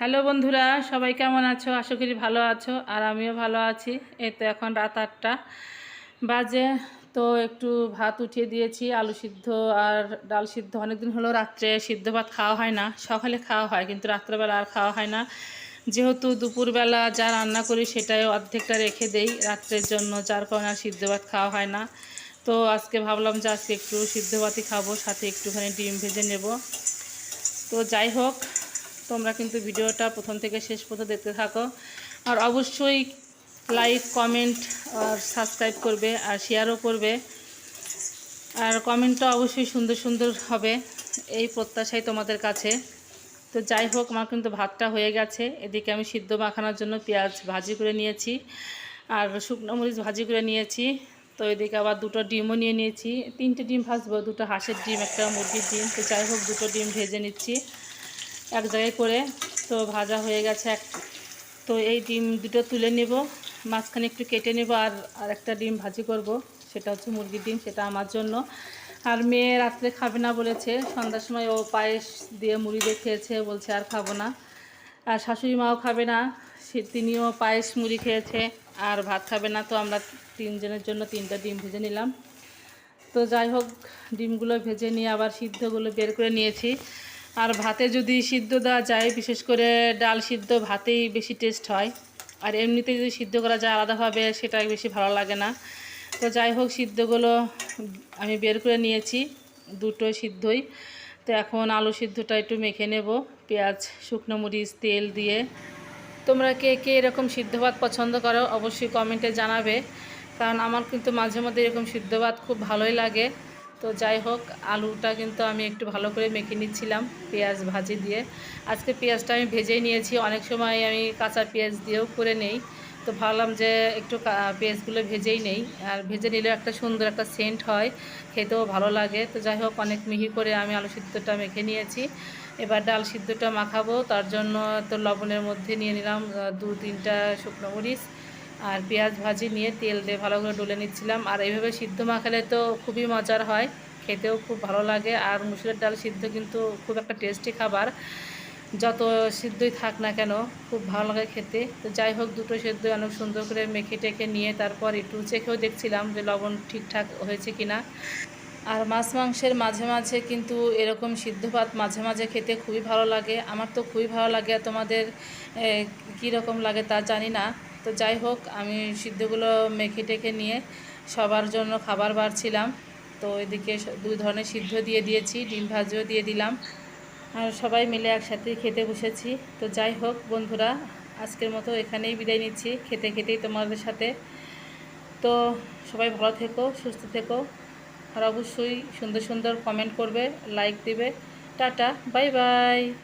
Hello বন্ধুরা, সবাই কেমন আছো? আশা করি ভালো আছো, আর আমিও ভালো আছি। এই তো এখন রাত আটটা বাজে, তো একটু ভাত উঠিয়ে দিয়েছি, আলু সিদ্ধ আর ডাল সিদ্ধ। অনেকদিন হলো রাত্রে সিদ্ধ ভাত খাওয়া হয় না, সকালে খাওয়া হয়, কিন্তু রাত্রেবেলা আর খাওয়া হয় না। যেহেতু দুপুরবেলা যা রান্না করি সেটাই অর্ধেকটা রেখে দেই, রাত্রের জন্য যার কারণে আর সিদ্ধ ভাত খাওয়া হয় না। তো আজকে ভাবলাম যে আজকে একটু সিদ্ধ ভাতই খাব, সাথে একটুখানি ডিম ভেজে নেব। তো যাই হোক তোমরা কিন্তু ভিডিওটা প্রথম থেকে শেষ পর্যন্ত দেখতে থাকো। আর অবশ্যই লাইক কমেন্ট আর সাবস্ক্রাইব করবে আর শেয়ারও করবে। আর কমেন্টটা অবশ্যই সুন্দর সুন্দর হবে এই প্রত্যাশাই তোমাদের কাছে। তো যাই হোক, আমার কিন্তু ভাতটা হয়ে গেছে। এদিকে আমি সিদ্ধ মাখানোর জন্য পেঁয়াজ ভাজি করে নিয়েছি আর শুকনো মরিচ ভাজি করে নিয়েছি। তো এদিকে আবার দুটো ডিমও নিয়ে নিয়েছি। তিনটে ডিম ভাজবো, দুটো হাঁসের ডিম, একটা মুরগির ডিম। তো যাই হোক, দুটো ডিম ভেজে নিচ্ছি। এক জায়গায় করে তো ভাজা হয়ে গেছে এক তো এই ডিম দুটো তুলে নেব, মাঝখানে একটু কেটে নেব আর আর একটা ডিম ভাজি করব। সেটা হচ্ছে মুরগির ডিম, সেটা আমার জন্য। আর মেয়ে রাত্রে খাবে না বলেছে, সন্ধ্যার সময় ও পায়েস দিয়ে মুড়ি দিয়ে খেয়েছে, বলছে আর খাব না। আর শাশুড়ি মাও খাবে না, সে তিনিও পায়েস মুড়ি খেয়েছে, আর ভাত খাবে না, তো আমরা তিনজনের জন্য তিনটা ডিম ভেজে নিলাম। তো যাই হোক, ডিমগুলো ভেজে নিয়ে আবার সিদ্ধগুলো বের করে নিয়েছি। আর ভাতে যদি সিদ্ধ দেওয়া যায়, বিশেষ করে ডাল সিদ্ধ ভাতেই বেশি টেস্ট হয়। আর এমনিতে যদি সিদ্ধ করা যায় আলাদাভাবে, সেটা বেশি ভালো লাগে না। তো যাই হোক, সিদ্ধগুলো আমি বের করে নিয়েছি, দুটো সিদ্ধই। তো এখন আলু সিদ্ধটা একটু মেখে নেব, পেঁয়াজ, শুকনো মরিচ, তেল দিয়ে। তোমরা কে কে এরকম সিদ্ধ ভাত পছন্দ করো, অবশ্যই কমেন্টে জানাবে। কারণ আমার কিন্তু মাঝে মধ্যে এরকম সিদ্ধ ভাত খুব ভালোই লাগে। তো যাই হোক, আলুটা কিন্তু আমি একটু ভালো করে মেখে নিচ্ছিলাম পেঁয়াজ ভাজি দিয়ে। আজকে পেঁয়াজটা আমি ভেজেই নিয়েছি, অনেক সময় আমি কাঁচা পেঁয়াজ দিয়েও করে নেই। তো ভাবলাম যে একটু পেঁয়াজগুলো ভেজেই নেই। আর ভেজে নিলে একটা সুন্দর একটা সেন্ট হয়, খেতেও ভালো লাগে। তো যাই হোক, অনেক মিহি করে আমি আলু সিদ্ধটা মেখে নিয়েছি। এবার ডাল সিদ্ধটা মাখাবো, তার জন্য তো লবণের মধ্যে নিয়ে নিলাম দু তিনটা শুকনো মরিচ। আর পেঁয়াজ ভাজি নিয়ে তেল দিয়ে ভালো করে ডলে নিচ্ছিলাম। আর এইভাবে সিদ্ধ মাখালে তো খুবই মজার হয়, খেতেও খুব ভালো লাগে। আর মুসুরের ডাল সিদ্ধ কিন্তু খুব একটা টেস্টি খাবার। যত সিদ্ধই থাক না কেন, খুব ভালো লাগে খেতে। তো যাই হোক, দুটো সেদ্ধ অনেক সুন্দর করে মেখে টেখে নিয়ে তারপর একটু চেখেও দেখছিলাম যে লবণ ঠিকঠাক হয়েছে কি না আর মাছ মাংসের মাঝে মাঝে কিন্তু এরকম সিদ্ধ ভাত মাঝে মাঝে খেতে খুবই ভালো লাগে। আমার তো খুবই ভালো লাগে। আর তোমাদের কী রকম লাগে তা জানি না। তো যাই হোক, আমি সিদ্ধগুলো মেখে টেখে নিয়ে সবার জন্য খাবার বাড়ছিলাম। তো এদিকে দুই ধরনের সিদ্ধ দিয়ে দিয়েছি, ডিম ভাজিও দিয়ে দিলাম। আর সবাই মিলে একসাথে খেতে বসেছি। তো যাই হোক বন্ধুরা, আজকের মতো এখানেই বিদায় নিচ্ছি। খেতে খেতেই তোমাদের সাথে। তো সবাই ভালো থেকো, সুস্থ থেকো। আর অবশ্যই সুন্দর সুন্দর কমেন্ট করবে, লাইক দেবে। Tata, bye bye.